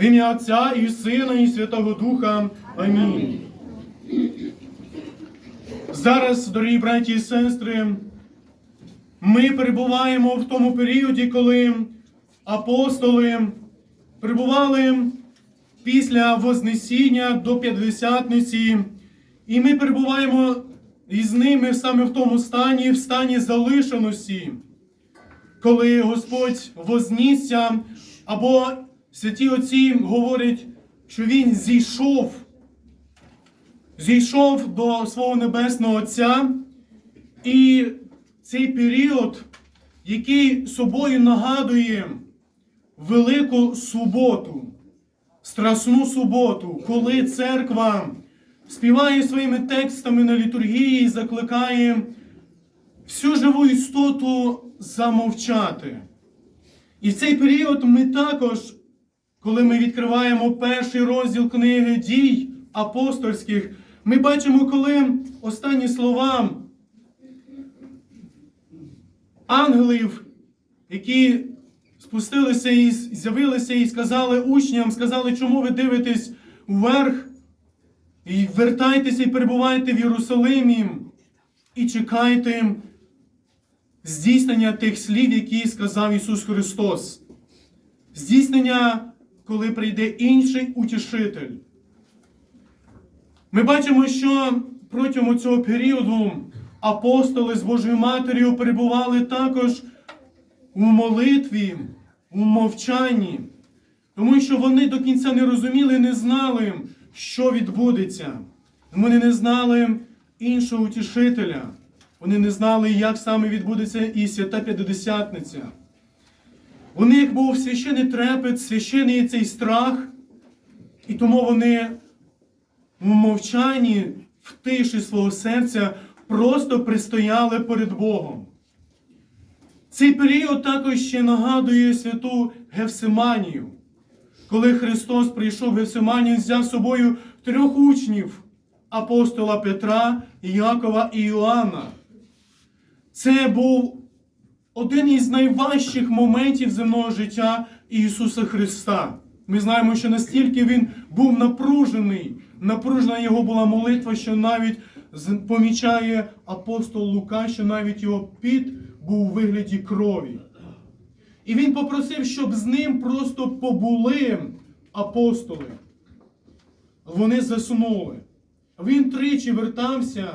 В ім'я Отця і Сина, і Святого Духа. Амінь. Зараз, дорогі браті і сестри, ми перебуваємо в тому періоді, коли апостоли перебували після Вознесіння до П'ятдесятниці, і ми перебуваємо із ними саме в тому стані, в стані залишеності, коли Господь вознісся, або святі отці говорять, що Він зійшов, зійшов до свого Небесного Отця, і цей період, який собою нагадує Велику суботу, страсну суботу, коли церква співає своїми текстами на літургії і закликає всю живу істоту замовчати. І в цей період ми також, коли ми відкриваємо перший розділ книги дій апостольських, ми бачимо, коли останні слова ангелів, які спустилися і з'явилися і сказали учням, сказали, чому ви дивитесь вверх, і вертайтеся і перебувайте в Єрусалимі, і чекайте здійснення тих слів, які сказав Ісус Христос. Здійснення, коли прийде інший утішитель. Ми бачимо, що протягом цього періоду апостоли з Божою Матір'ю перебували також у молитві, у мовчанні, тому що вони до кінця не розуміли, не знали, що відбудеться. Вони не знали іншого утішителя. Вони не знали, як саме відбудеться і свята П'ятидесятниця. У них був священий трепет, священий цей страх, і тому вони в мовчанні, в тиші свого серця просто пристояли перед Богом. Цей період також ще нагадує святу Гевсиманію, коли Христос прийшов в Гевсиманію, взяв з собою трьох учнів апостола Петра, Якова і Іоанна. Це був один із найважчих моментів земного життя Ісуса Христа. Ми знаємо, що настільки Він був напружений, напружена його була молитва, що навіть помічає апостол Лука, що навіть його піт був у вигляді крові. І він попросив, щоб з ним просто побули апостоли. Вони заснули. Він тричі вертався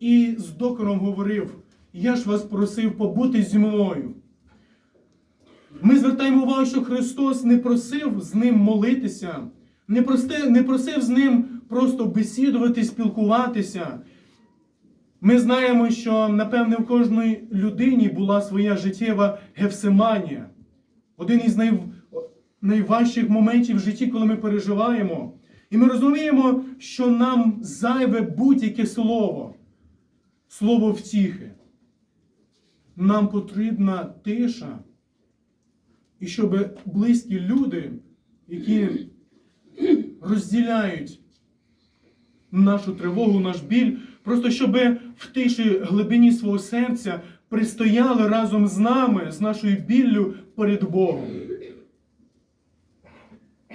і з докором говорив: Я ж вас просив побути зі мною. Ми звертаємо увагу, що Христос не просив з ним молитися, не просив, не просив з ним просто бесідувати, спілкуватися. Ми знаємо, що, напевне, в кожної людині була своя життєва гефсиманія. Один із най... найважчих моментів в житті, коли ми переживаємо. І ми розуміємо, що нам зайве будь-яке слово, слово втіхи. Нам потрібна тиша. І щоб близькі люди, які розділяють нашу тривогу, наш біль, просто щоб в тиші глибині свого серця пристояли разом з нами, з нашою біллю перед Богом.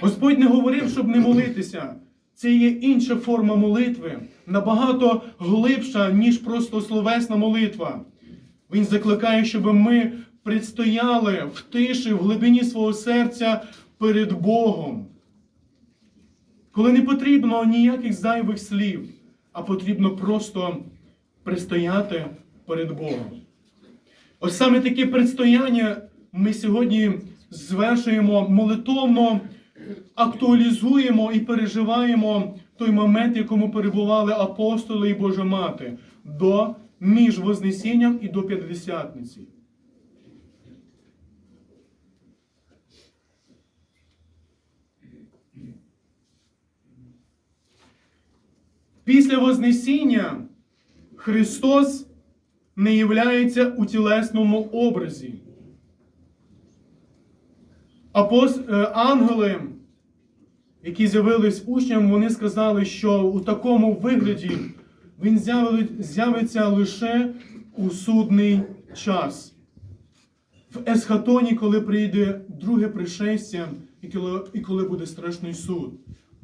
Господь не говорив, щоб не молитися. Це є інша форма молитви, набагато глибша, ніж просто словесна молитва. Він закликає, щоб ми предстояли в тиші, в глибині свого серця перед Богом. Коли не потрібно ніяких зайвих слів, а потрібно просто пристояти перед Богом. Ось саме таке предстояння ми сьогодні звершуємо молитовно, актуалізуємо і переживаємо той момент, в якому перебували апостоли і Божа Мати до між Вознесінням і до П'ятдесятниці. Після Вознесіння Христос не являється у тілесному образі. Апос... е, Ангели, які з'явились учням, вони сказали, що у такому вигляді він з'явиться лише у судний час. в Есхатоні, коли прийде друге пришестя і коли, і коли буде страшний суд.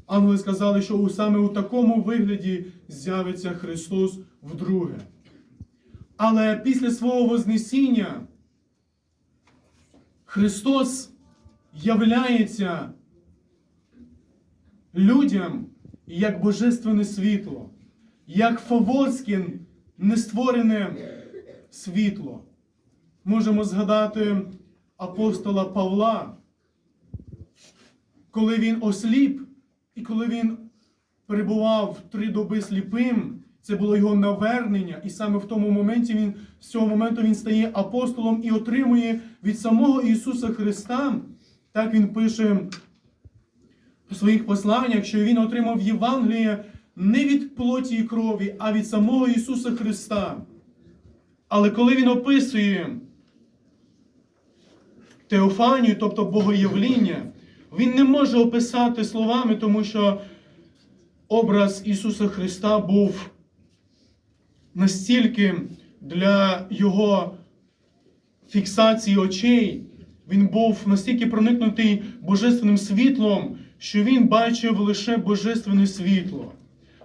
Ангели сказали, що саме у такому вигляді з'явиться Христос вдруге. Але після свого Вознесіння Христос являється людям як божественне світло, як Фавоцькін нестворене світло. Можемо згадати апостола Павла, коли він осліп, і коли він перебував три доби сліпим, це було його навернення, і саме в тому моменті він з цього моменту він стає апостолом і отримує від самого Ісуса Христа. Так він пише у своїх посланнях, що він отримав Євангеліє не від плоті і крові, а від самого Ісуса Христа. Але коли він описує Теофанію, тобто Богоявління, він не може описати словами, тому що образ Ісуса Христа був настільки для Його фіксації очей, він був настільки проникнутий божественним світлом, що він бачив лише божественне світло.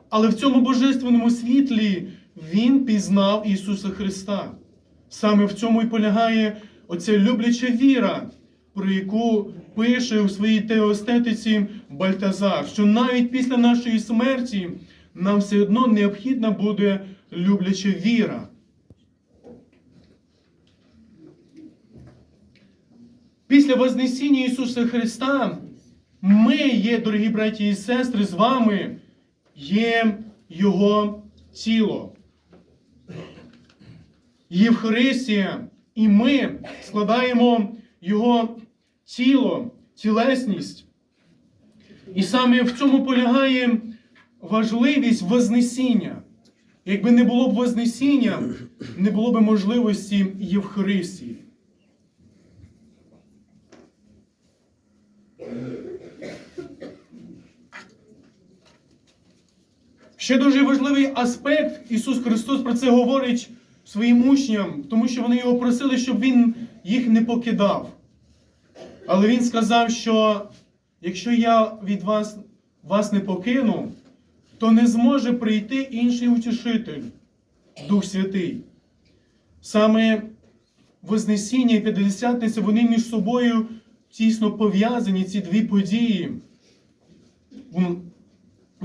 Але в цьому божественному світлі він пізнав Ісуса Христа. Саме в цьому і полягає оця любляча віра, про яку пише у своїй теостетиці Бальтазар, що навіть після нашої смерті нам все одно необхідна буде любляча віра. Після Вознесіння Ісуса Христа ми є, дорогі браті і сестри, з вами є Його тіло. Євхаристія, і ми складаємо Його тіло, тілесність. І саме в цьому полягає важливість Вознесіння. Якби не було б Вознесіння, не було б можливості Євхаристії. Ще дуже важливий аспект, Ісус Христос про це говорить своїм учням, тому що вони його просили, щоб Він їх не покидав. Але Він сказав, що якщо я від вас, вас не покину, то не зможе прийти інший утішитель, Дух Святий. Саме Вознесіння і П'ятдесятниця, вони між собою тісно пов'язані, ці дві події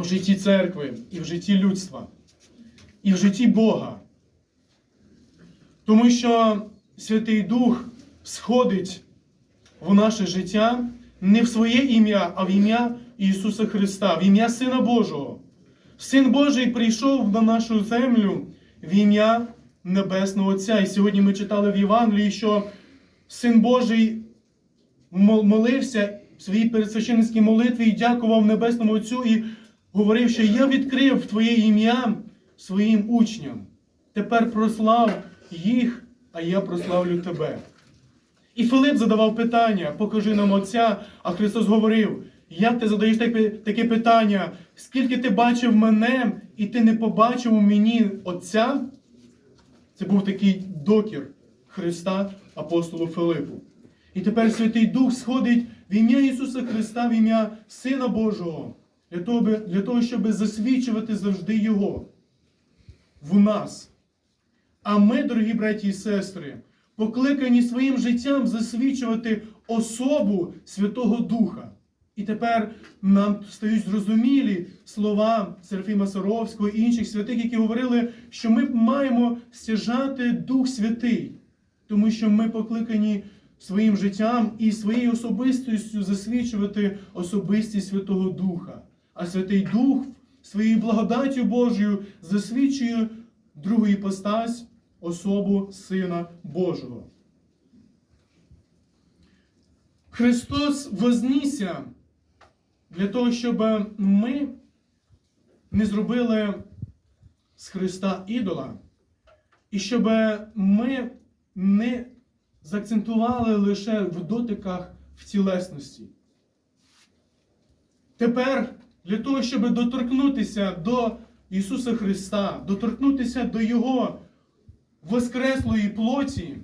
житті церкви, і в житті людства, і в житті Бога. Тому що Святий Дух сходить в наше життя не в своє ім'я, а в ім'я Ісуса Христа, в ім'я Сина Божого. Син Божий прийшов на нашу землю в ім'я Небесного Отця. І сьогодні ми читали в Євангелії, що Син Божий молився в своїй передсвященницькій молитві і дякував Небесному Отцю і говорив, що я відкрив Твоє ім'я своїм учням. Тепер прослав їх, а я прославлю тебе. І Филип задавав питання: покажи нам Отця, а Христос говорив: як ти задаєш таке, питання? Скільки ти бачив мене, і ти не побачив у мені Отця? Це був такий докір Христа апостолу Филипу. І тепер Святий Дух сходить в ім'я Ісуса Христа, в ім'я Сина Божого, для того, для того, щоб засвідчувати завжди Його в нас. А ми, дорогі браті і сестри, покликані своїм життям засвідчувати особу Святого Духа. І тепер нам стають зрозумілі слова Серафіма Саровського і інших святих, які говорили, що ми маємо стяжати Дух Святий, тому що ми покликані своїм життям і своєю особистістю засвідчувати особистість Святого Духа. А Святий Дух своєю благодаттю Божою засвідчує другу іпостась особу Сина Божого. Христос вознісся для того, щоб ми не зробили з Христа ідола, і щоб ми не заакцентували лише в дотиках в тілесності. Тепер для того, щоб доторкнутися до Ісуса Христа, доторкнутися до Його воскреслої плоті,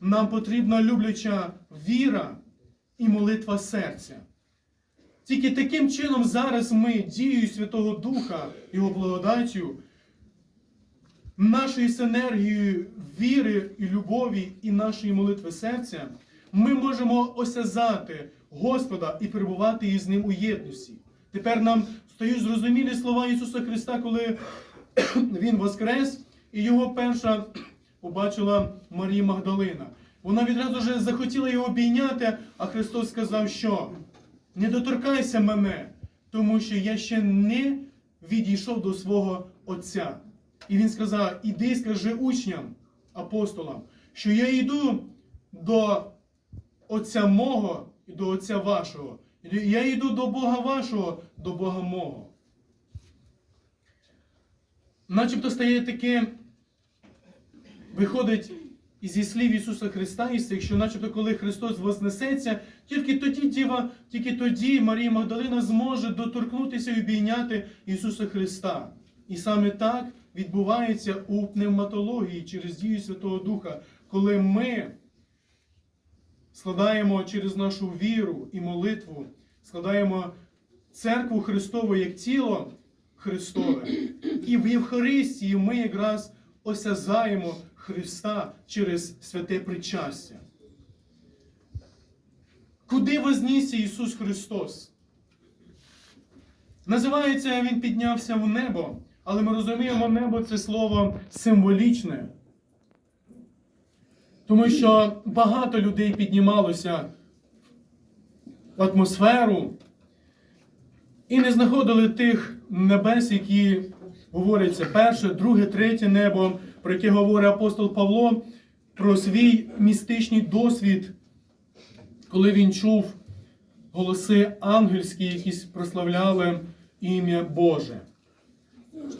нам потрібна любляча віра і молитва серця. Тільки таким чином зараз ми дією Святого Духа, Його благодаттю, нашою синергією віри і любові і нашої молитви серця, ми можемо осязати Господа і перебувати із Ним у єдності. Тепер нам стають зрозумілі слова Ісуса Христа, коли Він воскрес, і його перша побачила Марія Магдалина. Вона відразу ж захотіла його обійняти, а Христос сказав, що не доторкайся мене, тому що я ще не відійшов до свого Отця. І він сказав: іди, скажи учням, апостолам, що я йду до Отця мого і до Отця вашого. Я йду до Бога вашого, до Бога мого. Начебто стає таке, виходить зі слів Ісуса Христа, із що начебто коли Христос вознесеться, тільки тоді Діва, тільки тоді Марія Магдалина зможе доторкнутися і обійняти Ісуса Христа. І саме так відбувається у пневматології через дію Святого Духа, коли ми складаємо через нашу віру і молитву, складаємо церкву Христову як тіло Христове. І в Євхаристії ми якраз осязаємо Христа через святе причастя. Куди вознісся Ісус Христос? Називається Він піднявся в небо, але ми розуміємо, небо це слово символічне. Тому що багато людей піднімалося в атмосферу і не знаходили тих небес, які говоряться перше, друге, третє небо, про яке говорить апостол Павло, про свій містичний досвід, коли він чув голоси ангельські, які прославляли ім'я Боже.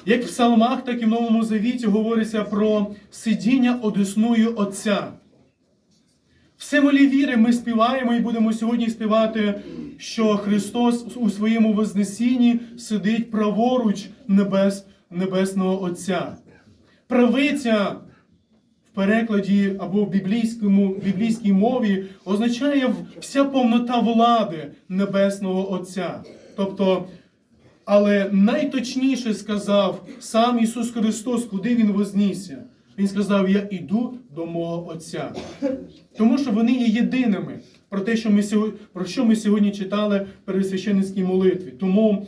Як в псалмах, так і в Новому Завіті говориться про сидіння одесною Отця. Символі віри ми співаємо і будемо сьогодні співати, що Христос у своєму Вознесінні сидить праворуч небес, Небесного Отця. Правиця в перекладі або в біблійському, біблійській мові означає вся повнота влади Небесного Отця. Тобто, але найточніше сказав сам Ісус Христос, куди Він вознісся. Він сказав: Я іду до мого Отця. Тому що вони є єдиними про те, що ми сьогодні, про що ми сьогодні читали в священницькій молитві. Тому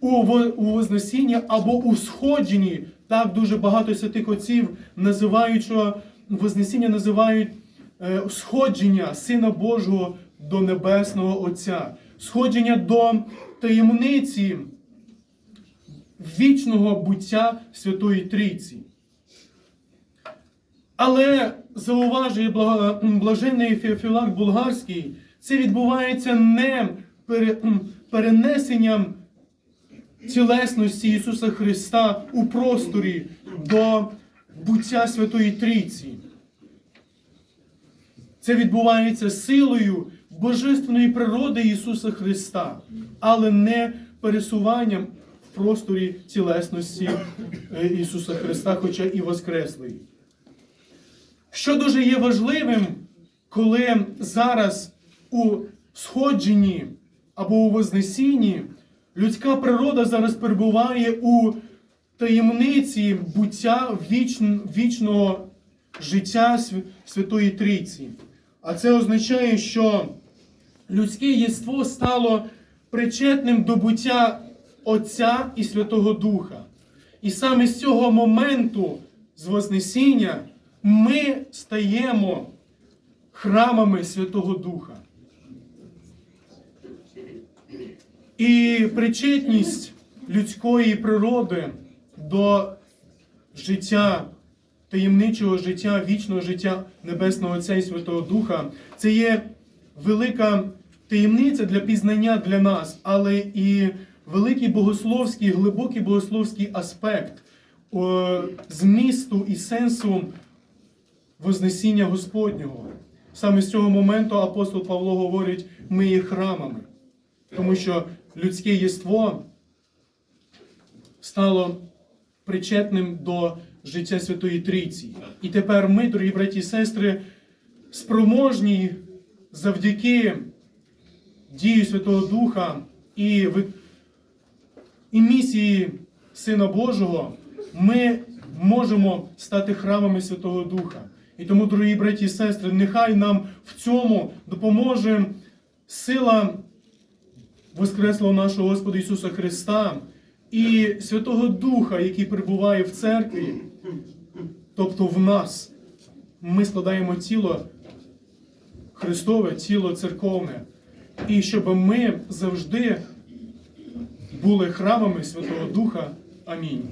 у Вознесінні або у сходженні так дуже багато святих отців називають, що Вознесіння називають е, сходження Сина Божого до Небесного Отця, сходження до таємниці вічного буття Святої Трійці. Але зауважує блаженний Феофілак Булгарський, це відбувається не перенесенням тілесності Ісуса Христа у просторі до буття Святої Трійці. Це відбувається силою божественної природи Ісуса Христа, але не пересуванням в просторі тілесності е, Ісуса Христа, хоча і Воскреслий. Що дуже є важливим, коли зараз у сходженні або у Вознесінні людська природа зараз перебуває у таємниці буття вічн- вічного життя Святої Трійці. А це означає, що людське єство стало причетним до буття Отця і Святого Духа. І саме з цього моменту, з Вознесіння, ми стаємо храмами Святого Духа. І причетність людської природи до життя, таємничого життя, вічного життя Небесного Отця і Святого Духа це є велика таємниця для пізнання для нас, але і великий богословський, глибокий богословський аспект о, змісту і сенсу Вознесіння Господнього. Саме з цього моменту апостол Павло говорить, ми є храмами, тому що людське єство стало причетним до життя Святої Трійці. І тепер ми, дорогі браті і сестри, спроможні завдяки дії Святого Духа і, і місії Сина Божого, ми можемо стати храмами Святого Духа. І тому, дорогі браті і сестри, нехай нам в цьому допоможе сила Воскреслого нашого Господа Ісуса Христа і Святого Духа, який перебуває в церкві, тобто в нас. Ми складаємо тіло Христове, тіло церковне. І щоб ми завжди були храмами Святого Духа. Амінь.